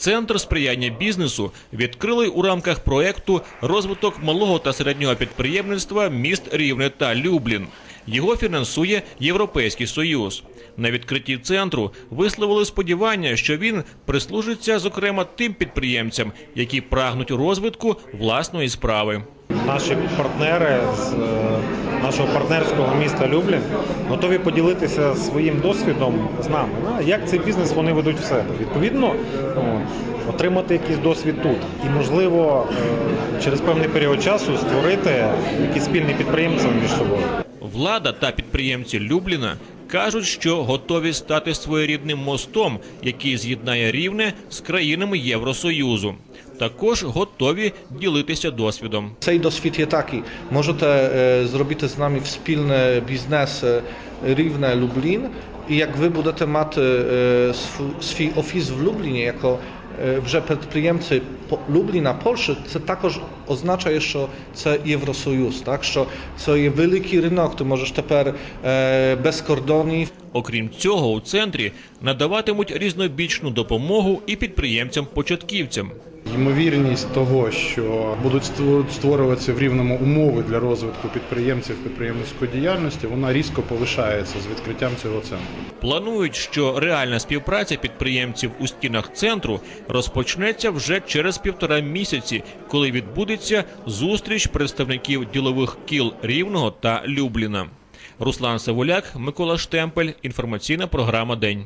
Центр сприяння бізнесу відкрили у рамках проекту розвиток малого та середнього підприємництва міст Рівне та Люблін. Його фінансує Європейський Союз. На відкритті центру висловили сподівання, що він прислужиться зокрема тим підприємцям, які прагнуть розвитку власної справи. Наші партнери з е, нашого партнерського міста Люблін готові поділитися своїм досвідом з нами. на, Як цей бізнес вони ведуть в себе. Відповідно, ну, отримати якийсь досвід тут. І, можливо, е, через певний період часу створити якісь спільні підприємства між собою. Влада та підприємці Любліна кажуть, що готові стати своєрідним мостом, який з'єднає рівне з країнами Євросоюзу. Також готові ділитися досвідом. Цей досвід є такий. Можете е, зробити з нами спільний бізнес е, Рівне Люблін. І як ви будете мати е, свій, офіс в Любліні е, вже підприємці Любліна, Польщі, це також означає, що це Євросоюз, так? що це є великий ринок, ти можеш тепер без кордонів Окрім цього, у центрі надаватимуть різнобічну допомогу і підприємцям-початківцям. Ймовірність того, що будуть ство- створюватися в рівному умови для розвитку підприємців підприємницької діяльності, вона різко повишається з відкриттям цього центру. Планують, що реальна співпраця підприємців у стінах центру розпочнеться вже через півтора місяці, коли відбудеться зустріч представників ділових кіл Рівного та Любліна. Руслан Савуляк, Микола Штемпель. Інформаційна програма День.